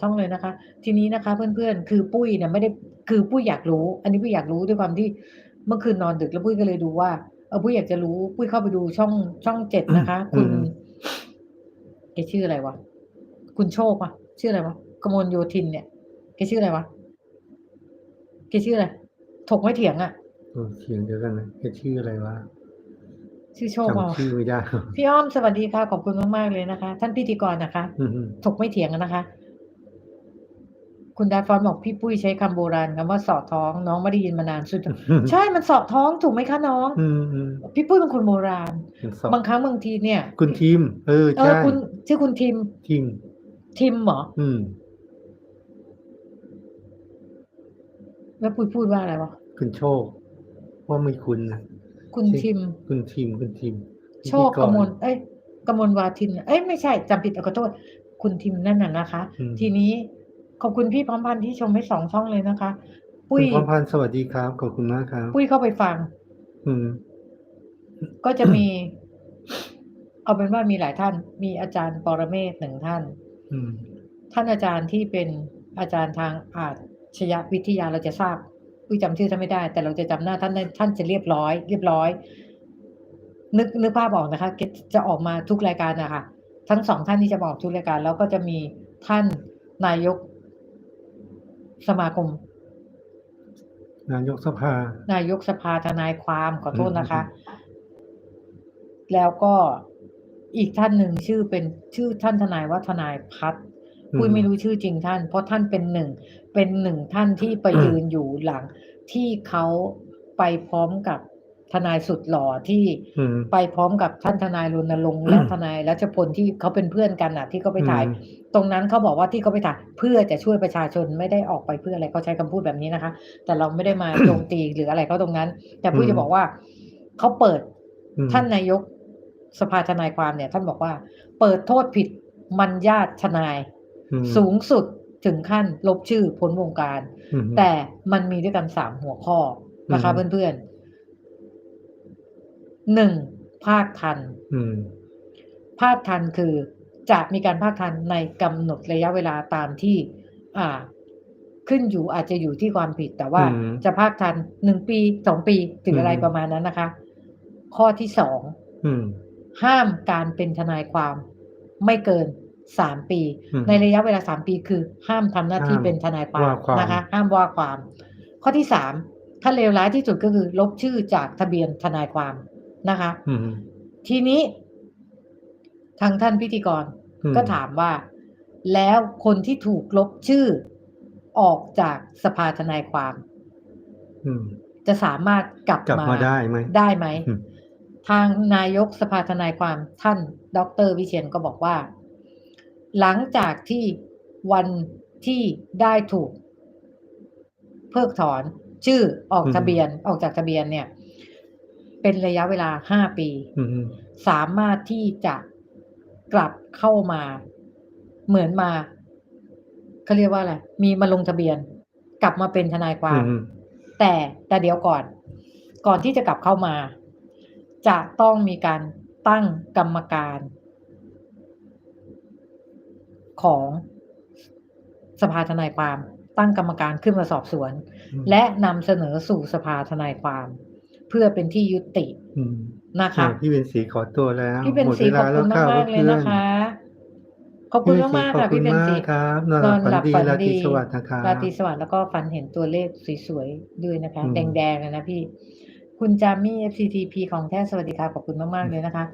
ช่องเลยนะคะ ทีนี้นะคะ เพื่อนๆ คือปุ้ยเนี่ยไม่ได้คือปุ้ยอยากรู้ อันนี้ปุ้ยอยากรู้ด้วยความที่เมื่อคืนนอนดึกแล้วปุ้ยก็เลยดูว่าเออปุ้ยอยากจะรู้ปุ้ยเข้าไปดูช่องช่อง7นะคะอืคุณมแกชื่ออะไรวะคุณโชคเปล่าชื่ออะไรวะกมลโยธินเนี่ยแกชื่ออะไรวะแกชื่ออะไรถกไม่เถียงอะเออเสียงเดียวกันนะแกชื่ออะไรวะชื่อโชคเปล่าจำชื่อไม่ได้พี่อ้อมสวัสดีค่ะขอบคุณมากๆเลยนะคะ ท่านพิธีกรนะคะอืมถกไม่เถียงกันนะคะ คุณดาฟอนบอกพี่ปุ้ยใช้คำโบราณคำว่าเสาะท้องน้องไม่ได้ยินมานานสุด ใช่มันเสาะท้องถูกไหมคะน้องอืมอืมพี่ปุ้ยเป็นคนโบราณเป็นสอบบางครั้งบางทีเนี่ย คุณทีม เออเออใช่คุณชื่อคุณทิมทีมทิมเหรออืม แล้วปุ้ยพูดว่าอะไรวะคุณโชค ว่าไม่คุณนะคุณทิมคุณทีมคุณทีม โชคกมลเอ้ยกมลวาทิน เอ้ยไม่ใช่จำผิดขอโทษคุณทิมนั่นน่ะนะคะอืมทีนี้ ขอบคุณพี่พร้อมพันธ์ที่ชมให้สองช่องเลยนะคะ ปุ้คุยณพรพันธ์สวัสดีครับ ขอบคุณมากครับ ปุ้ยเข้าไปฟัง อืม ก็จะมี เอาเป็นว่ามีหลายท่าน มีอาจารย์ปรเมศหนึ่งท่าน อืม ท่านอาจารย์ที่เป็นอาจารย์ทางอาชญาวิทยาเราจะทราบอุ้ยจำชื่อท่านไม่ได้ แต่เราจะจำหน้าท่านได้ท่านจะเรียบร้อย เรียบร้อย นึกนึกภาพออกนะคะ จะออกมาทุกรายการนะคะทั้งสองท่านที่จะบอกทุกรายการ แล้วก็จะมีท่านนายก สมาคม นายกสภา นายกสภาทนายความขอโทษนะคะอืแล้วก็อีกท่านหนึ่งชื่อเป็นชื่อท่านทนายว่าทนายพัฒน์อืมปุ้ยไม่รู้ชื่อจริงท่าน เพราะท่านเป็นหนึ่ง เป็นหนึ่งท่านที่ไปอืมยืนอยู่หลัง ที่เขาไปพร้อมกับ ทนายสุดหล่อที่อืมไปพร้อมกับท่านทนายรณรงค์และทนายรัชพลที่เขาเป็นเพื่อนกันน่ะ ที่เขาไปถ่ายอืมตรงนั้นเขาบอกว่าที่เขาไปถ่ายเพื่อจะช่วยประชาชนไม่ได้ออกไปเพื่ออะไรเขาใช้คำพูดแบบนี้นะคะ แต่เราไม่ได้มาโจมตีหรืออะไรเขาตรงนั้น แต่ปุ้ยจะบอกว่าเขาเปิดอืมท่านนายกสภาทนายความเนี่ย ท่านบอกว่า เปิดโทษผิดมันญาติทนายอืมสูงสุดถึงขั้นลบชื่อพ้นวงการอืมแต่มันมีด้วยกันสามหัวข้อนะคะอืมเพื่อนๆ หนึ่งภาคทันอืมภาคทันคือจะมีการภาคทันในกำหนดระยะเวลาตามที่ อ่า ขึ้นอยู่อาจจะอยู่ที่ความผิด แต่ว่าอืมจะภาคทันหนึ่งปีสองปีถึงอะไรอืมประมาณนั้นนะคะ ข้อที่สองอืมห้ามการเป็นทนายความไม่เกินสามปีอืมในระยะเวลาสามปีคือ ห้ามทำหน้าที่ห้ามเป็นทนายความว่าความนะคะ ห้ามว่าความ ข้อที่สามถ้าเลวร้ายที่สุดก็คือ ลบชื่อจากทะเบียนทนายความ นะคะอืมทีนี้ทางท่านพิธีกรอืมก็ถามว่า แล้วคนที่ถูกลบชื่อออกจากสภาทนายความอืมจะสามารถกลับกลับมาได้ไหมได้ไหมอืมทางนายกสภาทนายความท่าน ดร วิเชียนก็บอกว่า หลังจากที่วันที่ได้ถูก เพิกถอน ชื่อออกอืมทะเบียนออกจากทะเบียนเนี่ย เป็นระยะเวลาห้าปีอืมสามารถที่จะกลับเข้ามา เหมือนมาเขาเรียกว่าอะไรมีมาลงทะเบียน กลับมาเป็นทนายความอืมแต่แต่เดี๋ยวก่อน ก่อนที่จะกลับเข้ามา จะต้องมีการตั้งกรรมการ ของสภาทนายความ ตั้งกรรมการขึ้นมาสอบสวนอืมและนำเสนอสู่สภาทนายความ เพื่อเป็นที่ยุติอืมนะคะอ่าพี่เป็นสีขอตัวแล้วพี่เป็นหมดสีเวขลาอบแล้คุวณค่ะมากๆเลยนะคะขอบคุณมากๆค่ะพี่เป็นสีครับนอนนอนหหลัลับบฝัฝันนดีดีราตรีสวัสดิ์นะครับราตรีสวัสดิ์แล้วก็ฝันเห็นตัวเลขสวยๆด้วยนะคะอืมแดงๆเลยนะพี่ คุณจามี่ FCTP ของแท้สวัสดีค่ะขอบคุณมากๆเลยนะคะ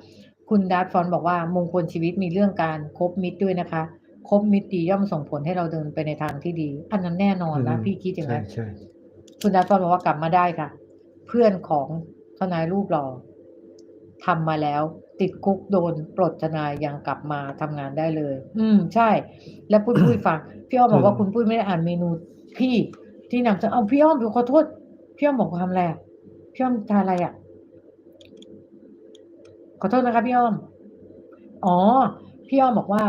คุณดาร์ตฟอนบอกว่ามงคลชีวิตมีเรื่องการคบมิตรด้วยนะคะคบมิตรดีย่อมส่งผลให้เราเดินไปในทางที่ดี อันนั้นแน่นอนนะอืมพี่คิดอย่างใช่นั้นใช่คุณดาร์ตฟอนบอกว่ากลับมาได้ค่ะ เพื่อนของทนายรูปหล่อทำมาแล้ว ติดคุกโดนปลดทนายยังกลับมาทำงานได้เลย อืม ใช่ แล้วปุ้ยปุ้ยฟังพี่อ้อมบอกว่าคุณปุ้ยไม่ได้อ่านเมนูพี่ที่นำเสนอเอาพี่อ้อมขอโทษพี่อ้อมบอกว่าทำอะไรอะพี่อ้อมทานอะไรอะขอโทษนะคะพี่อ้อม อ๋อ พี่อ้อมบอกว่า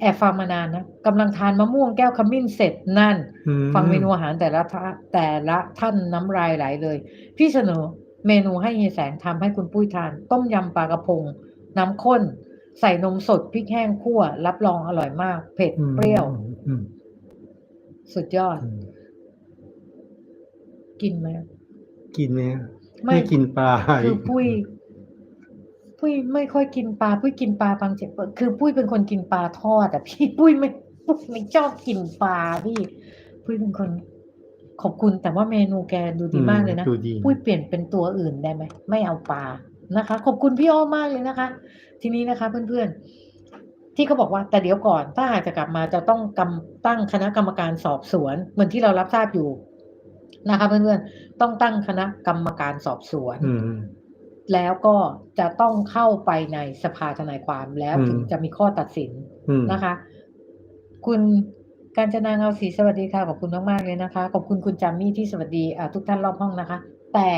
แอบฟังมานานนะกำลังทานมะม่วงแก้วขมิ้นเสร็จนั่นอืฟังเมนูอาหารแต่ละท่าแต่ละท่านน้ำลายไหลเลย พี่เสนอเมนูให้เฮียแสงทำให้คุณปุ้ยทาน ต้มยำปลากระพง น้ำข้น ใส่นมสดพริกแห้งคั่ว รับรองอร่อยมาก เผ็ดอืมเปรี้ยวอืมสุดยอดอืมกินไหมกินไหมไม่ไม่กินปลาคือปุ้ย ปุ้ยไม่ค่อยกินปลาปุ้ยกินปลาบางเจคือปุ้ยเป็นคนกินปลาทอดอะพี่ปุ้ยไม่ปุ้ยไม่ชอบกินปลาพี่ปุ้ยเป็นคน ขอบคุณแต่ว่าเมนูแกดูดีมากเลยนะดูดีปุ้ยเปลี่ยนเป็นตัวอื่นได้ไหมไม่เอาปลานะคะ ขอบคุณพี่อ้อมากเลยนะคะ ทีนี้นะคะ เพื่อนๆ ที่เขาบอกว่าแต่เดี๋ยวก่อนถ้าหากจะกลับมาจะต้องกำตั้งคณะกรรมการสอบสวน เหมือนที่เรารับทราบอยู่นะคะ เพื่อนๆต้องตั้งคณะกรรมการสอบสวนอืม แล้วก็จะต้องเข้าไปในสภาทนายความแล้วอืมถึงจะมีข้อตัดสินอืมนะคะ คุณการจนาเงาศรีสวัสดีค่ะขอบคุณมากๆเลยนะคะขอบคุณคุณจามี่ที่สวัสดีอ่าทุกท่านรอบห้องนะคะ แต่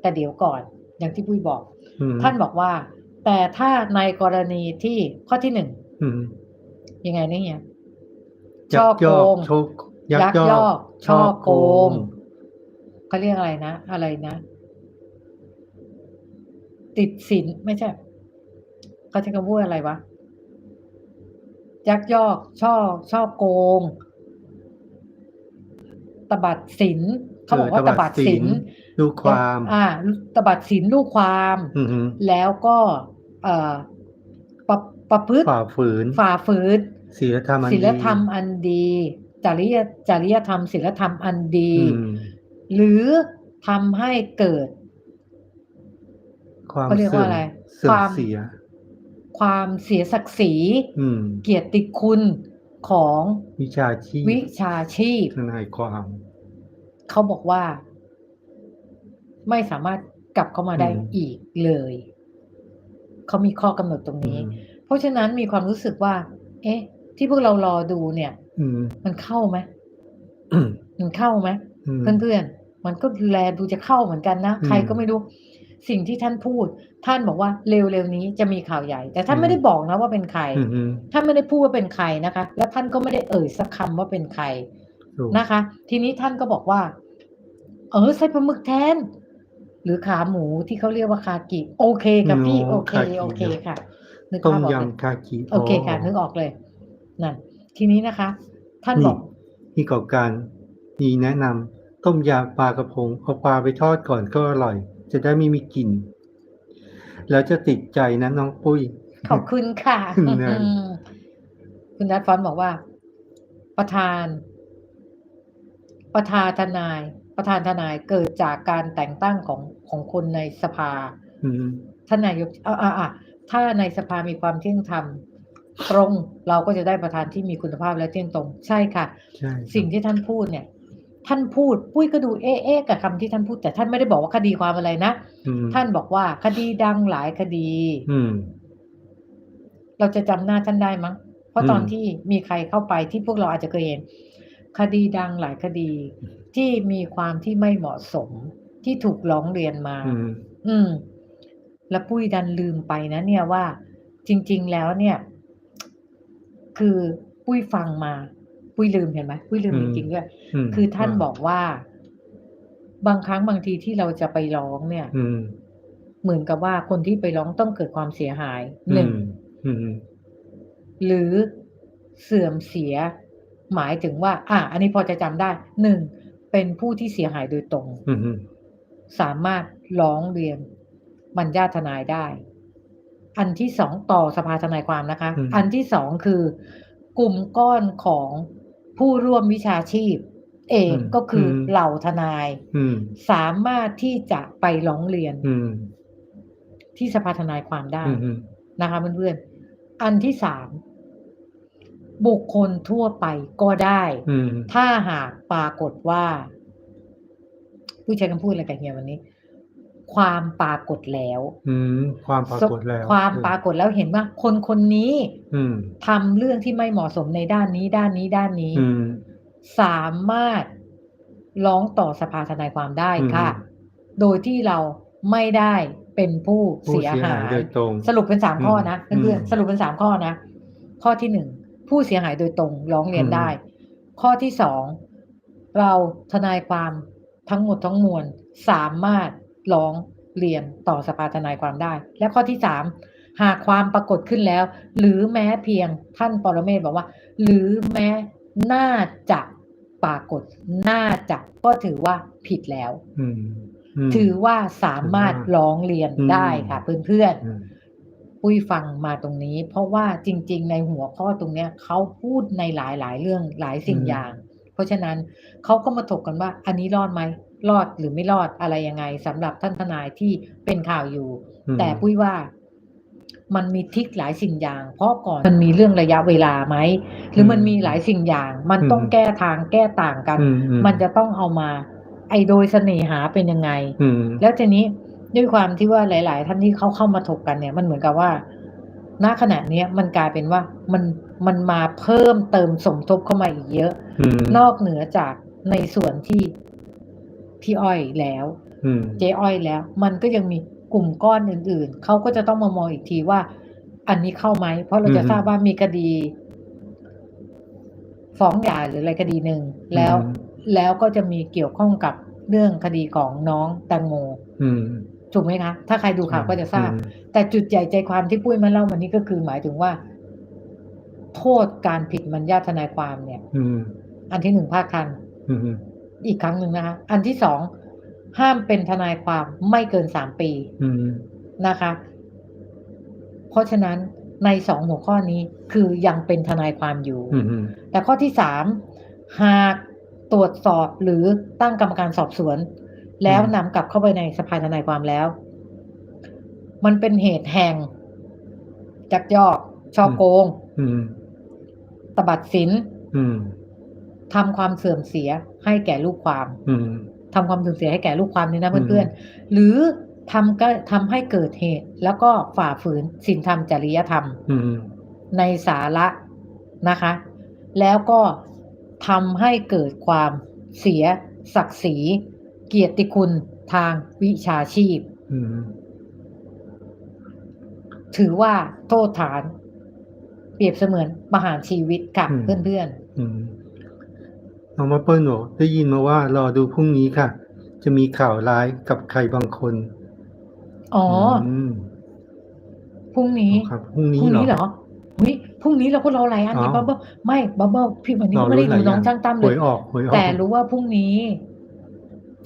แต่เดี๋ยวก่อนอย่างที่ปุ้ยบอกอืมท่านบอกว่า แต่ถ้าในกรณีที่ข้อที่หนึ่งอืมยังไงเนี่ยยัช่อกโกยอกงโชคยักยักยยออกกช่อโกงเขาเรียกอะไรนะ อะไรนะ ติดสินไม่ใช่เขาใช้คำพูดอะไรวะยักยอกช่อช่อโกงตบัดสินเขาบอกว่าเออตบัดสินลูกความ อ่าตบัดสินลูกความอืมฮึแล้วก็เอ่อประประพฤติฝ่าฝืนฝ่าฝืนศีลธรรมอันศีลธรรมดีอันดี จริยจริยธรรมศีลธรรมอันดีอืมหรือทำให้เกิด ความเขาเรียกว่าอะไรเสื่อคมวามเสีย ความเสียศักดิ์ศรีอืมเกียรติคุณของวิชาชีพ วิชาชีพทนายความเขาบอกว่า ไม่สามารถกลับเข้ามาได้อืมอีกเลยเขามีข้อกำหนดตรงอืนี้มเพราะฉะนั้นมีความรู้สึกว่า เอ๊ะ ที่พวกเรารอดูเนี่ยอืมมันเข้าไหมอืมมันเข้าไหมอืมเพื่อนๆมันก็แลดูจะเข้าเหมือนกันนะอืมใครก็ไม่รู้ สิ่งที่ท่านพูด ท่านบอกว่าเร็วๆนี้จะมีข่าวใหญ่ แต่ท่านอืมไม่ได้บอกนะว่าเป็นใครอืมอืมท่านไม่ได้พูดว่าเป็นใครนะคะ และท่านก็ไม่ได้เอ่ยสักคำว่าเป็นใครถูกนะคะ ทีนี้ท่านก็บอกว่า เออใส่ปลาหมึกแทน หรือขาหมูที่เขาเรียกว่าคากิโอเคค่ะพี่โอเคโอเคค่ะนึกต้มภาพออกเลยยำคากิโอเคค่ะนึกออกเลยนั่นทีนี้นะคะ ท่านบอกนี่ก่อการมีแนะนำต้มยำปลากระพงเอาปลาไปทอดก่อนก็อร่อย จะได้ไม่มีกลิ่น แล้วจะติดใจนะน้องปุ้ย ขอบคุณค่ะนั่นคุณนัทฟอนต์บอกว่า ประธาน ประธานทนาย ประธานทนายเกิดจากการแต่งตั้งของของคนในสภาอืมท่านนายกอ่าอ่าอ่าถ้าในสภามีความเที่ยงธรรมตรง เราก็จะได้ประธานที่มีคุณภาพและเที่ยงตรง ใช่ค่ะใช่สิ่งที่ท่านพูดเนี่ย ท่านพูด ปุ้ยก็ดูเอ๊ะเอ๊ะกับคำที่ท่านพูด แต่ท่านไม่ได้บอกว่าคดีความอะไรนะอืมท่านบอกว่า คดีดังหลายคดี อืมเราจะจำหน้าท่านได้มั้งเพราะตอนอืมที่มีใครเข้าไปที่พวกเราอาจจะเคยเห็น คดีดังหลายคดีที่มีความที่ไม่เหมาะสมที่ถูกร้องเรียนมา อืมอืมแล้วปุ้ยดันลืมไปนะเนี่ยว่า จริง ๆ แล้วเนี่ย คือปุ้ยฟังมา ปุ้ยลืมเห็นไหมปุ้ยลืมอืจมริงๆด้วยอืมคือท่านบอกว่า บางครั้งบางทีที่เราจะไปร้องเนี่ยอืมเหมือนกับว่าคนที่ไปร้องต้องเกิดความเสียหายหนึ่งอืมอืมหรือเสื่อมเสีย หมายถึงว่า อะอันนี้พอจะจำได้หนึ่งเป็นผู้ที่เสียหายโดยตรงอืมอืมสามารถร้องเรียนบรรยาทนายได้ อันที่สองต่อสภาทนายความนะคะอืมอันที่สองคือกลุ่มก้อนของ ผู้ร่วมวิชาชีพ เองก็คืออเหล่าทนายอืมสามารถที่จะไปร้องเรียนอืมที่สภาทนายความได้อืมอืมนะคะเพื่อนๆอันที่สามบุคคลทั่วไปก็ได้อืมถ้าหากปรากฏว่า ผู้ใช้คำพูดอะไรกันเฮียวันนี้ ความปรากฏแล้ว อืมความปรากฏแล้ว ความปรากฏแล้วเห็นว่าคนคนนี้อืมทำเรื่องที่ไม่เหมาะสมในด้านนี้ด้านนี้ด้านนี้อืมสามารถร้องต่อสภาทนายความได้ค่ะอืมโดยที่เราไม่ได้เป็นผู้ผู้เสียเสียหาหายยโดยตรงสรุปเป็นสามข้อนะอืมเพื่อนอืมๆสรุปเป็นสามข้อนะข้อที่หนึ่งผู้เสียหายโดยตรงร้องเรียนอืมได้ ข้อที่สองเราทนายความทั้งหมดทั้งมวลสามารถ ร้องเรียนต่อสภาทนายความได้ และข้อที่สามหากความปรากฏขึ้นแล้ว หรือแม้เพียงท่านปรเมศบอกว่า หรือแม้น่าจะปรากฏน่าจะก็ถือว่าผิดแล้วอืมมถือว่าสามารถถือว่าร้องเรียนอืมได้ค่ะเพื่อนๆอืมปุ้ยฟังมาตรงนี้ เพราะว่าจริง ๆ ในหัวข้อตรงเนี้ยเขาพูดในหลายๆ เรื่องหลายสิ่งอืมอย่าง เพราะฉะนั้นเขาก็มาถกกันว่า อันนี้รอดไหม รอดหรือไม่รอดอะไรยังไงสำหรับท่านทนายที่เป็นข่าวอยู่อืมแต่ปุ้ยว่ามันมีทิกหลายสิ่งอย่าง เพราะก่อนมันมีเรื่องระยะเวลาไหม หรือมันมีหลายสิ่งอย่าง มันต้องแก้ทางแก้ต่างกันอืมอืมันจะต้องเอามา ไอโดยเสน่หาเป็นยังไงอืมแล้วทีนี้ด้วยความที่ว่าหลาย ๆ ท่านที่เขาเข้ามาถกกันเนี่ย มันเหมือนกับว่าณขณะเนี้ยมันกลายเป็นว่ามันมันมาเพิ่มเติมสมทบเข้ามาอีกเยอะอืมนอกเหนือจากในส่วนที่ พี่อ้อยแล้วอืมเจ๊อ้อยแล้ว มันก็ยังมีกลุ่มก้อนอื่น ๆ เขาก็จะต้องมามองอีกทีว่า อันนี้เข้าไหม เพราะเราจะทราบว่ามีคดีฟ้องหย่าหรืออะไรคดีหนึ่งแล้วแล้วก็จะมีเกี่ยวข้องกับเรื่องคดีของน้องแตงโมอืมถูกไหมคะถ้าใครดูข่าวก็จะทราบอืมแต่จุดใหญ่ใจความที่ปุ้ยมาเล่าวันนี้ก็คือหมายถึงว่า โทษการผิดมัญญาทนายความเนี่ยอืมอันที่หนึ่งภาคทัน อืมอีกครั้งหนึ่งนะคะ อันที่สองห้ามเป็นทนายความไม่เกินสามปีอืมนะคะ เพราะฉะนั้นในสองหัวข้อนี้คือยังเป็นทนายความอยู่อืมอืมแต่ข้อที่สามหากตรวจสอบหรือตั้งกรรมการสอบสวน แล้วนำกลับเข้าไปในสภาทนายความแล้ว มันเป็นเหตุแห่งจักยอกช่อโกงอืมตบัดสินอืม ทำความเสื่อมเสียให้แก่ลูกความ อืมทำความเสื่อมเสียให้แก่ลูกความนี่นะอืมเพื่อนๆ หรือทำก็ทำให้เกิดเหตุ แล้วก็ฝ่าฝืนศีลธรรมจริยธรรมอืมในสาระนะคะ แล้วก็ทำให้เกิดความเสียศักดิ์ศรีเกียรติคุณทางวิชาชีพอืมถือว่าโทษฐาน เปรียบเสมือนประหารชีวิตค่ะอืมเพื่อนอืม น้องมาเปิ้ลบอกได้ยินมาว่ารอดูพรุ่งนี้ค่ะ จะมีข่าวร้ายกับใครบางคนๆอ๋ออมพรุ่งนี้ครับพรุ่งพนี้รุ่งเหรนี้เหรออวิพรุ่งนี้เราก็รอหลายอันอ๋อนี่บับเบิ้ลไม่บับเบิ้ลพี่วันนี้รอก็ไม่ได้ลุ้ดูนหลายน้องอย่างจ้างตั้มหเลวยยออกหวยออกแต่รู้ว่าพรุ่งนี้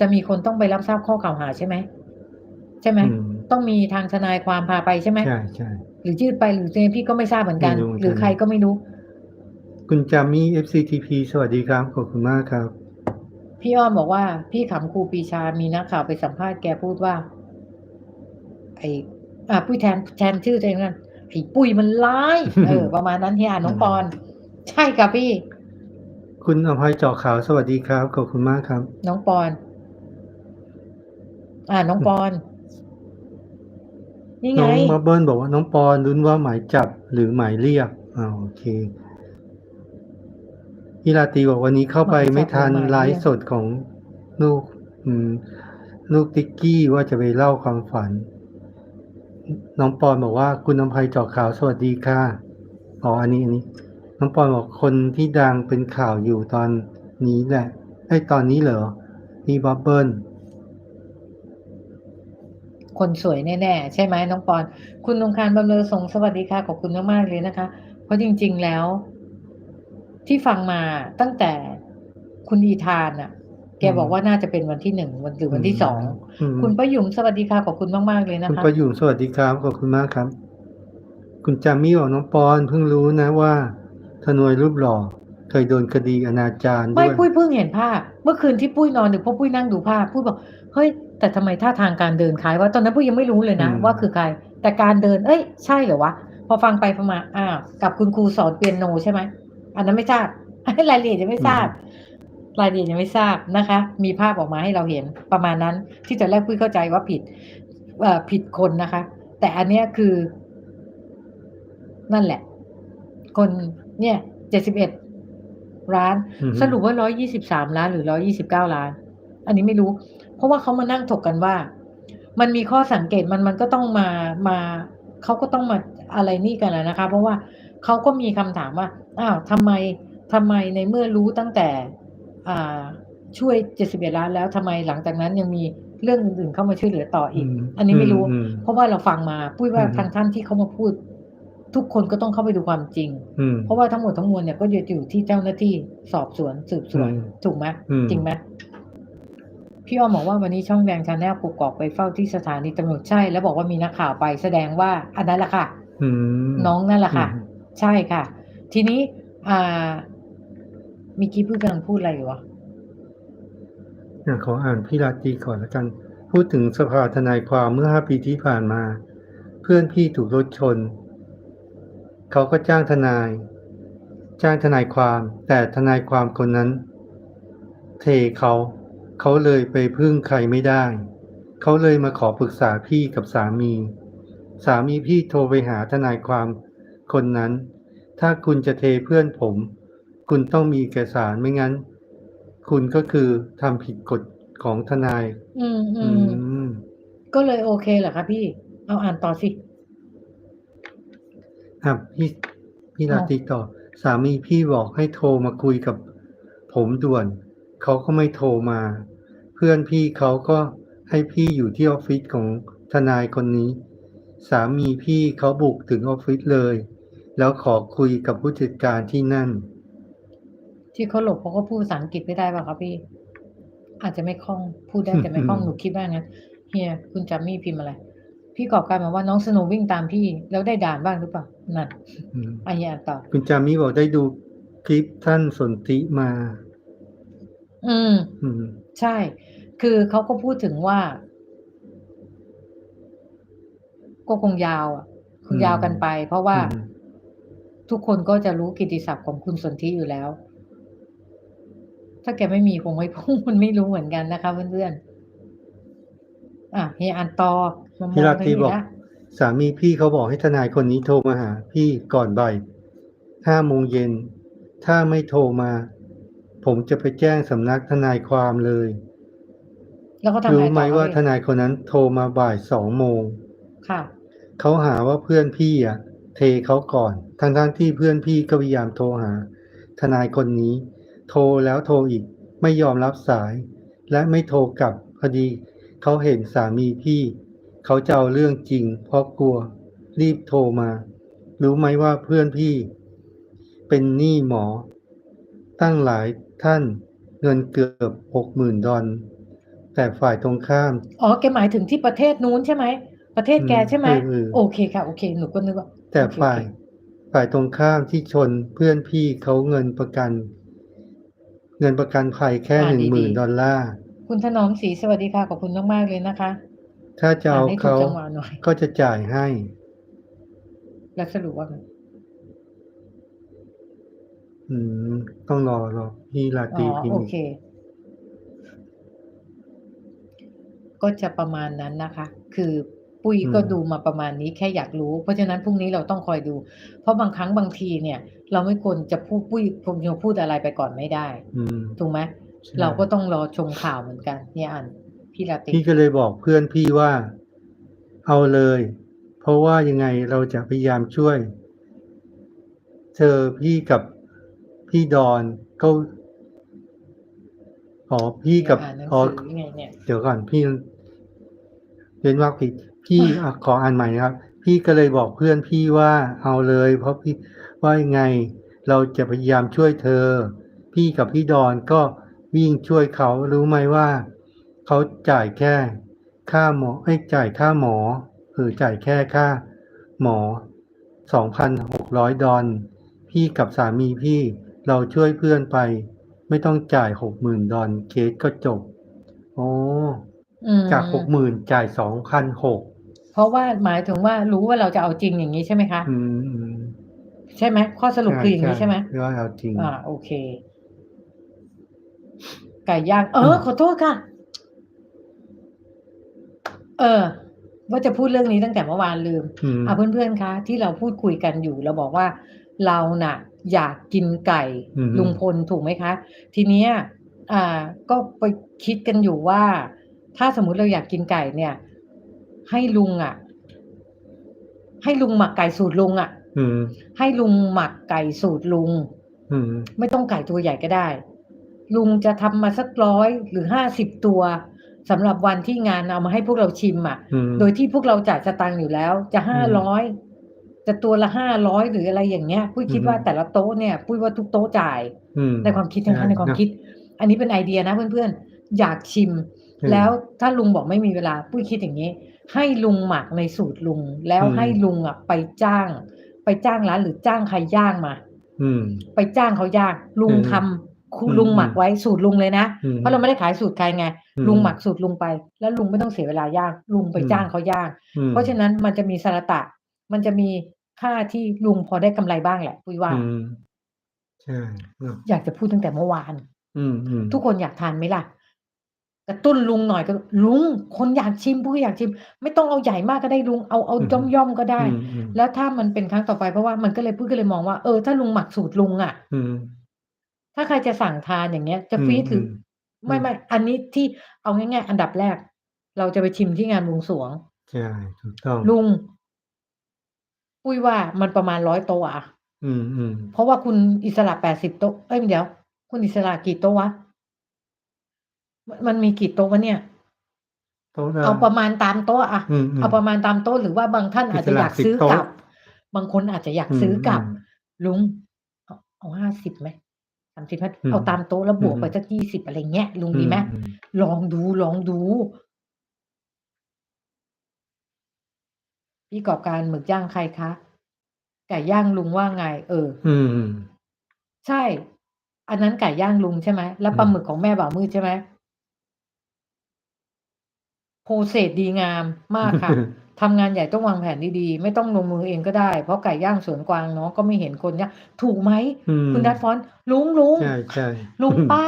จะมีคนต้องไปรับทราบข้อกล่าวหาใช่ไหมใช่ไหมอืมต้องมีทางทนายความพาไปใช่ไหมใช่ใช่หรือยืดไปหรือเจพี่ก็ไม่ทราบเหมือนกันไม่รู้เหมือนกันหรือใครก็ไม่รู้ คุณจามี่ FCTP สวัสดีครับ ขอบคุณมากครับ พี่อ้อมบอกว่า พี่ขำครูปรีชามีนักข่าวไปสัมภาษณ์แกพูดว่า ไอ้อ่าปุ้ยแทนแทนชื่อตัวเองนั่นไอ้ปุ้ยมันร้าย เออ ประมาณนั้นเฮียน้องปอน ใช่ค่ะพี่ คุณอภัยเจาะขาวสวัสดีครับ ขอบคุณมากครับ น้องปอน อ่าน้องปอน นี่ไง น้องมาเบิลบอกว่าน้องปอนรุ้นว่าหมายจับหรือหมายเรียกอ่าโอเค พี่ราตรีบอกวันนี้เข้าไปหมายจับไม่ทันหรือหมายเรียกไลฟ์สดของลูกอืมลูกติ๊กกี้ว่าจะไปเล่าความฝัน น้องปอนบอกว่าคุณอภัยเจาะขาวสวัสดีค่ะอ๋ออันนี้อันนี้ น้องปอนบอกคนที่ดังเป็นข่าวอยู่ตอนนี้แหละไอ้ยตอนนี้เหรอนี่บับเบิลคนสวยแน่ๆใช่ไหมน้องปอน คุณนงคารบำเรอส่งสวัสดีค่ะขอบคุณมากๆเลยนะคะ เพราะจริง ๆ แล้ว ที่ฟังมาตั้งแต่คุณอีธานอะแกบอกว่าน่าจะเป็นวันที่หนึ่งวันหรือวันที่สองอืมคุณประยุงสวัสดีค่ะขอบคุณมากๆเลยนะคุณคะประยุงสวัสดีครับขอบคุณมากครับ คุณจามี่บอกน้องปอนเพิ่งรู้นะว่าทนวยรูปหล่อเคยโดนคดีอนาจารด้ไม่วยปุ้ยเพิ่งเห็นภาพ เมื่อคืนที่ปุ้ยนอนดึกเพราะปุ้ยนั่งดูภาพปุ้ยบอกเฮ้ยแต่ทำไมท่าทางการเดินคล้ายว่าตอนนั้นปุ้ยยังไม่รู้เลยนะอืมว่าคือใคร แต่การเดิน เอ้ย ใช่เหรอวะพอฟังไปฟังมาอ้าวกับคุณครูสอนเปียโนใช่ไหม อันนั้นไม่ทราบรายละเอียดยังไม่ทราบ รายละเอียดยังไม่ทราบนะคะ มีภาพออกมาให้เราเห็นประมาณนั้น ที่ตอนแรกปุ้ยเข้าใจว่าผิดเอ่อผิดคนนะคะ แต่อันเนี้ยคือ นั่นแหละ คนเนี่ยเจ็ดสิบเอ็ดล้านอือฮึสรุปว่าร้อยยี่สิบสามล้านหรือร้อยี่สิบเก้าล้าน อันนี้ไม่รู้ เพราะว่าเขามานั่งถกกันว่า มันมีข้อสังเกตมันมันก็ต้องมามาเขาก็ต้องมาอะไรนี่กันแล้วนะคะ เพราะว่า เขาก็มีคำถามว่าอ้าวทำไมทำไมในเมื่อรู้ตั้งแต่อ่าช่วยเจ็ดสิบเอ็ดล้านแล้วทำไมหลังจากนั้นยังมีเรื่องอื่นๆเข้ามาช่วยเหลือต่ออีกมอันนี้ไม่รู้อืมเพราะว่าเราฟังมาปุ้ยว่าอืมทางท่านที่เขามาพูด ทุกคนก็ต้องเข้าไปดูความจริงอืมเพราะว่าทั้งหมดทั้งมวลเนี่ยก็จะอยู่ที่เจ้าหน้าที่สอบสวนสืบสวนอืมถูกไหมอืมจริงไหมพี่อ้อมบอกว่าวันนี้ช่องแดงชาแนลกกอกไปเฝ้าที่สถานีตำรวจใช่ แล้วบอกว่ามีนักข่าวไปแสดงว่าอันนั้นแหละค่ะอืมน้องนั่นแหละค่ะอืม ใช่ค่ะ ทีนี้อ่ามีกี้พูดกำลังพูดอะไรอยู่วะอะขออ่านพี่ราตรีก่อนแล้วกัน พูดถึงสภาทนายความเมื่อห้าปีที่ผ่านมา เพื่อนพี่ถูกรถชน เขาก็จ้างทนาย จ้างทนายความแต่ทนายความคนนั้น เทเขาเขาเลยไปพึ่งใครไม่ได้ เขาเลยมาขอปรึกษาพี่กับสามี สามีพี่โทรไปหาทนายความ คนนั้น ถ้าคุณจะเทเพื่อนผม คุณต้องมีเอกสารไม่งั้น คุณก็คือทำผิดกฎของทนาย อืมอือืมมก็เลยโอเคเหรอคะพี่ เอาอ่านต่อสิอะพี่พี่ราตรีต่อ สามีพี่บอกให้โทรมาคุยกับผมด่วน เขาก็ไม่โทรมา เพื่อนพี่เขาก็ให้พี่อยู่ที่ออฟฟิศของทนายคนนี้ สามีพี่เขาบุกถึงออฟฟิศเลย แล้วขอคุยกับผู้จัดการที่นั่น ที่เขาหลบเพราะเขาพูดภาษาอังกฤษไม่ได้ป่ะครับพี่ อาจจะไม่คล่องพูดได้แต่ไม่คล่องอืมหนูคิดว่างั้นเฮียคุณจัมมี่พิมพ์อะไร พี่กอบการมาว่าน้องสโนว์วิ่งตามพี่แล้วได้ด่านบ้างหรือเปล่านั่นอืมอะเฮียอ่านต่อคุณจามิบอกได้ดูคลิปท่านสนธิมา อืม อืม ใช่ คือเขาก็พูดถึงว่า ก็คงยาวอะ คงยาวกันไป เพราะว่าอืม ทุกคนก็จะรู้กิตติศัพท์ของคุณสนธิอยู่แล้ว ถ้าแกไม่มีคงไม่พูดมันไม่รู้เหมือนกันนะคะเพื่อนๆอะเฮียอ่านต่อมามพี่องราทางตรีนี้บอกนะสามีพี่เขาบอกให้ทนายคนนี้โทรมาหา พี่ก่อนบ่ายห้าโมงเย็น ถ้าไม่โทรมา ผมจะไปแจ้งสำนักทนายความเลย แล้วก็ทำรู้ไงไหมต่อว่าคะทนายคนนั้นโทรมาบ่ายสองโมงค่ะเขาหาว่าเพื่อนพี่อะ เทเขาก่อน ทั้งทั้งๆที่เพื่อนพี่ก็พยายามโทรหา ทนายคนนี้ โทรแล้วโทรอีก ไม่ยอมรับสาย และไม่โทรกลับพอดีเขาเห็นสามีพี่ เขาจะเอาเรื่องจริง เพราะกลัว รีบโทรมา รู้ไหมว่าเพื่อนพี่ เป็นหนี้หมอ ตั้งหลายท่านเงินเกือบหกหมื่นดอลแต่ฝ่ายตรงข้าม อ๋อ แกหมายถึงที่ประเทศนู้นใช่ไหม ประเทศแกใช่ไหมอืมเออเออโอเคค่ะ โอเค หนูก็นึกว่า แต่โอเคฝ่ายโอเคฝ่ายตรงข้ามที่ชนเพื่อนพี่เขาเงินประกัน เงินประกันภัยแค่หนึ่งหมื่นดอลลาร์คุณถนอมศรีสวัสดีค่ะขอบคุณมากๆเลยนะคะ ถ้าจะเอาอ่านให้ถูกเขาจังหวะหน่อยก็จะจ่ายให้ แล้วสรุปว่าไงอืม ต้องรอรอพี่ลาอ๋ตรีอพิมโอพ์เค ก็จะประมาณนั้นนะคะ คือ ปุ้ยก็ดูมาประมาณนี้แค่อยากรู้ เพราะฉะนั้นพรุ่งนี้เราต้องคอยดู เพราะบางครั้งบางทีเนี่ย เราไม่ควรจะพูดปุ้ยคงจะพูดอะไรไปก่อนไม่ได้อืมถูกไหมใช่เราก็ต้องรอชมข่าวเหมือนกัน เนี่ยอ่านพี่ลาติพี่ก็เลยบอกเพื่อนพี่ว่า เอาเลย เพราะว่ายังไงเราจะพยายามช่วยเธอพี่กับพี่ดอนก็อ๋อพี่กับอ่านหนังอ๋อสือยังไงเนี่ยเดี๋ยวก่อนพี่เว้นวรรคผิด พี่อะขออ่านใหม่นะครับ พี่ก็เลยบอกเพื่อนพี่ว่าเอาเลย เพราะพี่ว่ายังไงเราจะพยายามช่วยเธอ พี่กับพี่ดอนก็วิ่งช่วยเขารู้ไหมว่า เขาจ่ายแค่ ค่าหมอไอ้ยจ่ายค่าหมอหรือจ่ายแค่ค่า หมอสองพันหกร้อยดอลพี่กับสามีพี่เราช่วยเพื่อนไป ไม่ต้องจ่ายหกหมื่นดอลเคสก็จบ โอ้อืมจากหกหมื่นจ่ายสองพันหก เพราะว่าหมายถึงว่ารู้ว่าเราจะเอาจริงอย่างนี้ใช่ไหมคะอืมอืมใช่ไหมข้อสรุปคืออย่างนี้ใช่ไหมว่าเอาจริง อ่า โอเค ไก่ย่าง เอออืมขอโทษค่ะ เออ ว่าจะพูดเรื่องนี้ตั้งแต่เมื่อวานลืมอืมอะเพื่อนๆคะที่เราพูดคุยกันอยู่เราบอกว่าเราน่ะ อยากกินไก่อืมลุงพลถูกไหมคะ ทีเนี้ย อ่า ก็ไปคิดกันอยู่ว่า ถ้าสมมุติเราอยากกินไก่เนี่ย ให้ลุงอะ ให้ลุงหมักไก่สูตรลุงอะอืมให้ลุงหมักไก่สูตรลุงอืมไม่ต้องไก่ตัวใหญ่ก็ได้ ลุงจะทำมาสักร้อยหรือห้าสิบตัวสำหรับวันที่งานเอามาให้พวกเราชิมอะอืมโดยที่พวกเราจ่ายสตังค์อยู่แล้ว จะห้าร้อยจะตัวละห้าร้อยหรืออะไรอย่างเงี้ยปุ้ยคิดอืมว่าแต่ละโต๊ะเนี่ยปุ้ยว่าทุกโต๊ะจ่ายอืมในความคิดนะคะช่ในความเอะคิด อันนี้เป็นไอเดียนะเพื่อนๆอยากชิมอืมแล้วถ้าลุงบอกไม่มีเวลาปุ้ยคิดอย่างนี้ ให้ลุงหมักในสูตรลุง แล้วอืมให้ลุงอะ ไปจ้าง ไปจ้างร้านหรือจ้างใครย่างมาอืมไปจ้างเขาย่างลุงอืมทำคุณอืมลุงหมักไว้สูตรลุงเลยนะอืมเพราะเราไม่ได้ขายสูตรใครไงอืมลุงหมักสูตรลุงไป แล้วลุงไม่ต้องเสียเวลาย่าง ลุงไปอืมจ้างเขาย่างอืมเพราะฉะนั้นมันจะมีสารตะ มันจะมีค่าที่ลุงพอได้กำไรบ้างแหละปุ้ยว่าอืมใช่เนอะอยากจะพูดตั้งแต่เมื่อวานอืมอืมทุกคนอยากทานไหมล่ะ กระตุ้นลุงหน่อยก็ลุงคนอยากชิมผู้อยากชิม ไม่ต้องเอาใหญ่มากก็ได้ลุงเอาเอาย่อมย่อมๆก็ได้อืมอืมแล้วถ้ามันเป็นครั้งต่อไปเพราะว่ามันก็เลยพูดก็เลยมองว่าเออถ้าลุงหมักสูตรลุงอะอืมถ้าใครจะสั่งทานอย่างเงี้ย จะอืมฟรีดหรืออมไม่ไม่อันนี้ที่เอาง่ายๆอันดับแรก เราจะไปชิมที่งานบวงสรวงใช่ถูกต้องลุงปุ้ยว่ามันประมาณร้อยโต๊ะอะอืมอืมเพราะว่าคุณอิสระแปดสิบโต๊ะเอ้ยเดี๋ยว คุณอิสระกี่โต๊ะวะ มันมันมีกี่โต๊ะวะเนี่ย โต๊ะละเอาประมาณตามโต๊ะอะอืมอืมเอาประมาณตามโต๊ะหรือว่าบางท่านอาจจะอยากซื้อกลับอิสระ10บางคนอาจจะอยากซื้อกลับอืมลุงเอาเอาห้าสิบไหมสามสิบอืมเอาตามโต๊ะแล้วบวกอืมไปสักยี่สิบอะไรเงี้ยลุงดีไหมอืมลองดูลองดูพี่กอบการหมึกย่างใครคะไก่ย่างลุงว่าไง เออ อืมอืมใช่ อันนั้นไก่ย่างลุงใช่ไหมแล้วปลาอืมหมึกของแม่บ่าวมืดใช่ไหม โพเศษดีงามมากค่ะทำงานใหญ่ต้องวางแผนดีๆ ไม่ต้องลงมือเองก็ได้ เพราะไก่ย่างสวนกวางเนาะก็ไม่เห็นคนย่างถูกไหมอืมคุณดัดฟอนต์ลุงลุงใช่ใช่ลุงป้า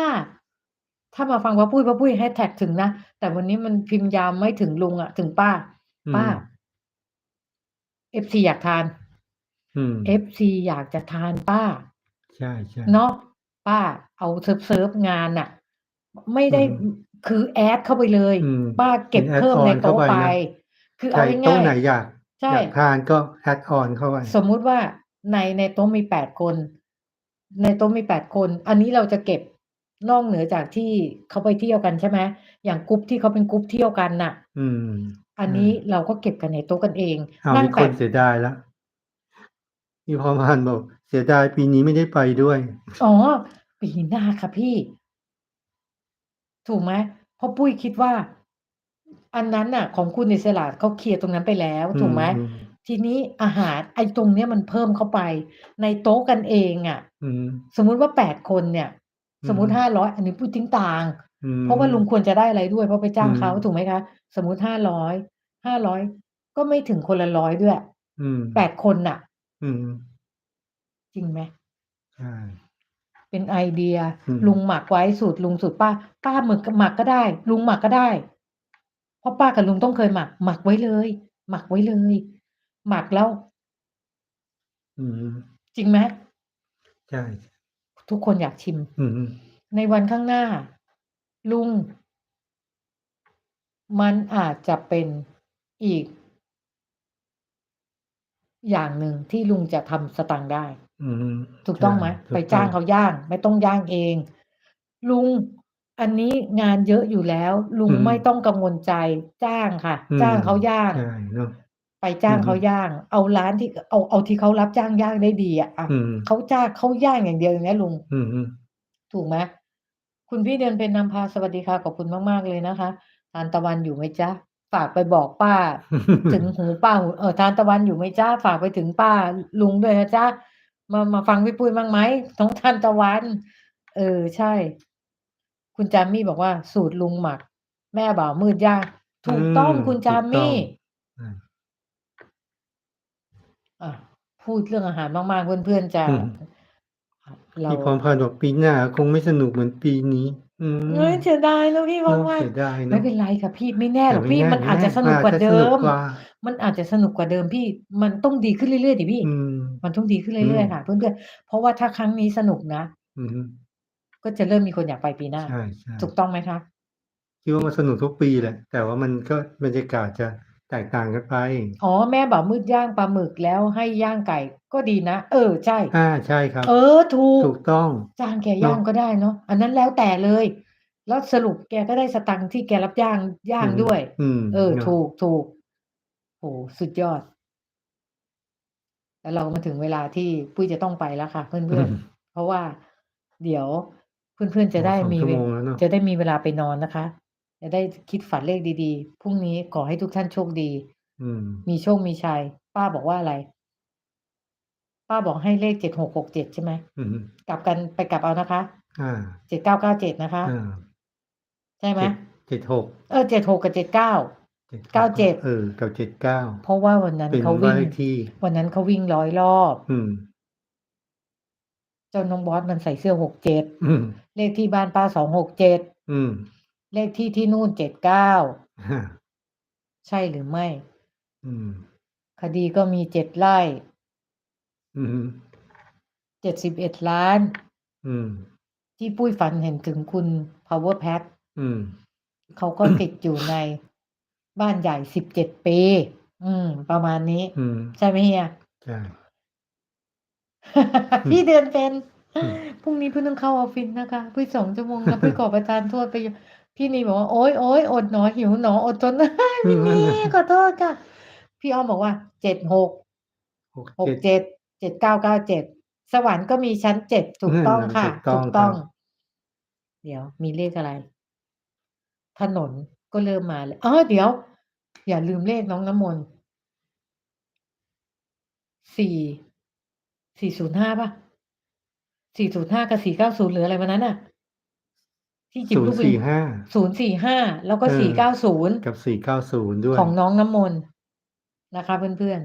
ถ้ามาฟังป้าปุ้ยป้าปุ้ยให้แท็กถึงนะ แต่วันนี้มันพิมพ์ยาวไม่ถึงลุงอะถึงป้าอืมป้าเอฟซีอยากทานอืมเอฟซีอยากจะทานป้า ใช่ใช่เนาะป้าเอาเซิร์ฟเซิร์ฟงานน่ะ ไม่ได้อืม คือแอดเข้าไปเลยอืมป้าเก็บเป็นเพิ่มใน add on เข้าโต๊ะไปไปนะคือเอาใช่ง่าโต๊ะยไหนอยากใช่อยากทานก็แอดออนเข้าไปๆสมมุติว่าในในโต๊ะมีแปดคน ในโต๊ะมีแปดคน อันนี้เราจะเก็บนอกเหนือจากที่เขาไปเที่ยวกันใช่ไหมอย่างกรุ๊ปที่เขาเป็นกรุ๊ปเที่ยวกันน่ะ อืม อันนี้เราก็เก็บกันในโต๊ะกันเองเอานั่มีงคแปนดเสียดายละมีพอมานบอกเสียดายปีนี้ไม่ได้ไปด้วย อ๋อ ปีหน้าค่ะพี่ ถูกไหมเพราะปุ้ยคิดว่า อันนั้นน่ะ ของคุณอิสระเขาเคลียร์ตรงนั้นไปแล้วถูกไหมอืมทีนี้อาหารไอ้ตรงเนี้ยมันเพิ่มเข้าไป ในโต๊ะกันเองอะอืมสมมุติว่าแปดคนเนี่ย สมมุติอืมห้าร้อยอันนี้พูดทิ้งต่างอืมเพราะว่าลุงควรจะได้อะไรด้วยเพราะไปจ้างเขาอืมถูกไหมคะ สมมุติห้าร้อยห้าร้อยก็ไม่ถึงคนละร้อยด้วยอืมแปดคนน่ะอืมจริงไหมใช่ เป็นไอเดียอืมลุงหมักไว้สูตรลุงสูตรป้า ป้าหมึกหมักก็ได้ ลุงหมักก็ได้ เพราะป้ากับลุงต้องเคยหมัก หมักไว้เลย หมักไว้เลย หมักแล้วอืมจริงไหมใช่ทุกคนอยากชิมอืมในวันข้างหน้า ลุง มันอาจจะเป็นอีก อย่างหนึ่งที่ลุงจะทำสตังค์ได้อืม ถูกต้องไหมใช่ไปถูกจ้างต้องเขาย่าง ไม่ต้องย่างเอง ลุงอันนี้งานเยอะอยู่แล้ว ลุงอืมไม่ต้องกังวลใจ จ้างค่ะอืมจ้างเขาย่างใช่เนาะไปจ้างอืมเขาย่าง เอาร้านที่เอาเอาที่เขารับจ้างย่างได้ดีอะอะอืมเขาจ้างเขาย่างอย่างเดียวอย่างนี้ยลุงอืมอืมถูกไหมคุณพี่เดินเป็นนำพาสวัสดีค่ะขอบคุณมากๆเลยนะคะทานตะวันอยู่ไหมจ๊ะฝากไปบอกป้า ถึงหูป้าหูเออทานตะวันอยู่ไหมจ้าฝากไปถึงป้าลุงด้วยนะจ้า มามาฟังพี่ปุ้ยบ้างไหมน้องทานตะวัน เออใช่ คุณจามี่บอกว่า สูตรลุงหมัก แม่บ่าวมืดย่างถูกต้องอืมคุณจามี่ถูกต้องอะพูดเรื่องอาหารมากๆเพื่อนๆจะอืมเรามีพรพันธ์บอกปีหน้า คงไม่สนุกเหมือนปีนี้อืมเอ้ยเสียดายนะพี่เนอะว่างเสียดายๆเนอะไม่เป็นไรค่ะพี่ไม่แน่หรอกแต่พี่ไแมันอาจจะไแสนุกกว่าอจจะเดิสนุมกกว่ามันอาจจะสนุกกว่าเดิมพี่ มันต้องดีขึ้นเรื่อยๆดิพี่ อืม มันต้องดีขึ้นเรื่อยอืมๆค่ะเพื่อนๆเพราะว่าถ้าครั้งนี้สนุกนะอืมก็จะเริ่มมีคนอยากไปปีหน้าใช่ใช่ถูกต้องไหมคะคิดว่ามันสนุกทุกปีแหละ แต่ว่ามันก็บรรยากาศจะแตกต่างกันไป อ๋อแม่บอกมืดย่างปลาหมึกแล้วให้ย่างไก่ก็ดีนะ เออใช่ อ่าใช่ครับ เออถูก ถูกต้อง จ้างแกย่างก็ได้เนาะ อันนั้นแล้วแต่เลย แล้วสรุปแกก็ได้สตังค์ที่แกรับจ้างย่าอืงอฮึด้วยอืมเออเนาะถูกถูกโอ้โฮสุดยอด แล้วเรามาถึงเวลาที่ปุ้ยจะต้องไปแล้วค่ะ เพื่อือนมๆเพราะว่าเดี๋ยวเพื่อนๆจะโอ้ได้2มีชั่วเวโมงแล้วเนาะจะได้มีเวลาไปนอนนะคะ จะได้คิดฝันเลขดีๆพรุ่งนี้ขอให้ทุกท่านโชคดีอืมมีโชคมีชัยป้าบอกว่าอะไร?ป้าบอกให้เลข7667ใช่ไหม?อือฮึกลับกันไปกลับเอานะคะอา7997นะคะอาใช่ไหม?เจ็ด76เออ76กับ79 76ก็97 เออกับ79เพราะว่าวันนั้นเป็นเขาบ้าวิ่นงเลขที่ วันนั้นเขาวิ่ง100รอบ อืมเจ้าน้องบอสมันใส่เสื้อ67อืมเลขที่บ้านป้า267อืมเลขที่ที่นู่น79อาใช่หรือไม่?อืมคดีก็มี7ไร่อือฮึ71ล้านอืมที่ปุ้ยฝันเห็นถึงคุณ Power Pack อืมเขาก็ติดอยู่ใน บ้านใหญ่17ปี อืม ประมาณนี้ อืมใช่ไหมเฮีย?ใช่อืพี่มเดือนเป็นอืม พรุ่งนี้ปุ้ยต้องเข้าออฟฟิศนะคะปุ้ย2ชั่วโมงแล้วปุ้ยขอประทานโทษไปพี่นีบอกว่า"โอ๊ยๆอดหนอหิวหนออดทน"อืพี่มนีนั่นน่ะขอโทษค่ะ พี่อ้อมบอกว่า76 67 67 7997สวรรค์ก็มีชั้น7ถูกนั่นต้องน่ะค่ะ ถูกต้ถอูงกคต้รัองบเดี๋ยวมีเลขอะไร?ถนน ก็เริ่มมาแล้วอ๋อเดี๋ยว อย่าลืมเลขน้องน้ำมนต์4 405เปล่า?405กับ490หรืออะไรวันนั้นน่ะ ที่หยิบลูกปิง045 045แล้วก็เออ490กับ490ด้วย ของน้องน้ำมนต์นะคะเพื่อน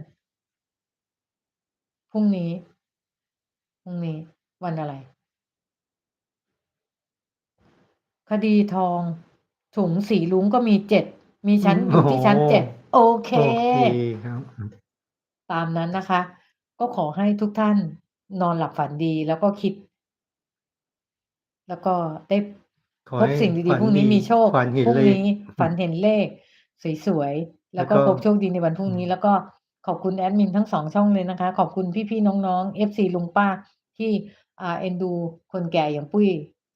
ๆพรุ่งนี้พรุ่งนี้ วันอะไร?คดีทอง ถุงสีรุ้งก็มี7มีอืชั้นมอโอ้ยู่โฮที่ชั้น7โอเคโอเค ครับอืมตามนั้นนะคะ ก็ขอให้ทุกท่านนอนหลับฝันดีแล้วก็คิด แล้วก็ได้ขอพบให้สิ่งฝัดีนๆพรุ่งนี้ดีมีโชคฝันเห็นพรุ่งเลขนี้อืฝันมเห็นเลขสวยๆแล้แล้ววก็ก็พบโชคดีในวันพรุ่อืงนี้มแล้วก็ขอบคุณแอดมินทั้ง2ช่องเลยนะคะ ขอบคุณพี่ๆน้องๆ FC ลุงป้าที่อ่าเอ็นดูคนแก่อย่างปุ้ย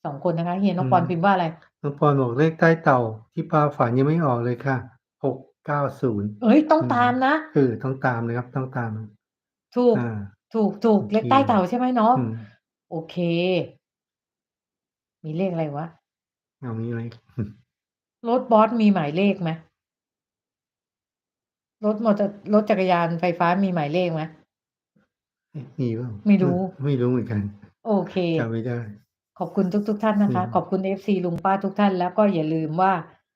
2คนนะคะเฮียน้อืองปอนมพิมพ์ว่าอะไร?น้องปอนบอกเลขใต้เต่าที่ป้าฝันยังไม่ออกเลยค่ะ690เฮ้ยต้องอืตามมนะเออต้องตามเลยครับต้องตาม ถูกอาถูกโอๆเคเลขใต้เต่าใช่ไหมน้อง?อืมโอเค มีเลขอะไรวะ?เอางี้ไหม?อืมรถบอสมีหมายเลขไหม?รถมอเตอร์รถจักรยานไฟฟ้ามีหมายเลขไหม?เอ๊ะมีเปล่า?ไม่รู้เออไม่รู้เหมือนกัน โอเคจำไม่ได้ ขอบคุณทุกๆท่านนะอืคะมขอบคุณ FC ลุงป้าทุกท่าน แล้วก็อย่าลืมว่า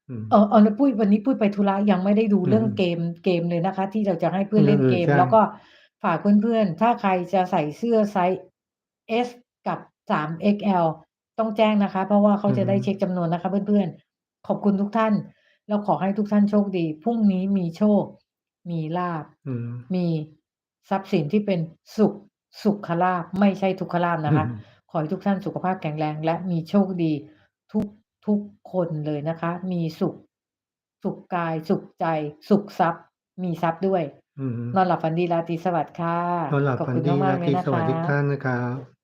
อืมเออๆแล้วปุ้ยวันนี้ปุ้ยไปธุระยังไม่ได้ดูอืเรื่องมเกมเกมเลยนะคะ ที่เราจะให้เพื่เออนเล่นอเกๆมใช่แล้วก็ฝากเพื่อนๆ ถ้าใครจะใส่เสื้อไซซ์ S กับ 3XL ต้องแจ้งนะคะ เพราะว่าเขาอือจะฮึได้เช็กจำนวนนะคะ เพื่อนๆ ขอบคุณทุกท่าน แล้วขอให้ทุกท่านโชคดี พรุ่งนี้มีโชค มีลาภอืมมีทรัพย์สินที่เป็นสุขสุขลาภไม่ใช่ทุกขลาภอืนะคะม ขอให้ทุกท่านสุขภาพแข็งแรง และมีโชคดีทุกทุกคนเลยนะคะ มีสุข สุขกาย สุขใจ สุขทรัพย์ มีทรัพย์ด้วยอือฮึนอนหลับฝันดีราตรีสวัสดิ์ค่ะนอนหลับขอบฝันคุณดีมารากๆเลตรียนะสควัสดิ์ทุกท่าะนนะครับ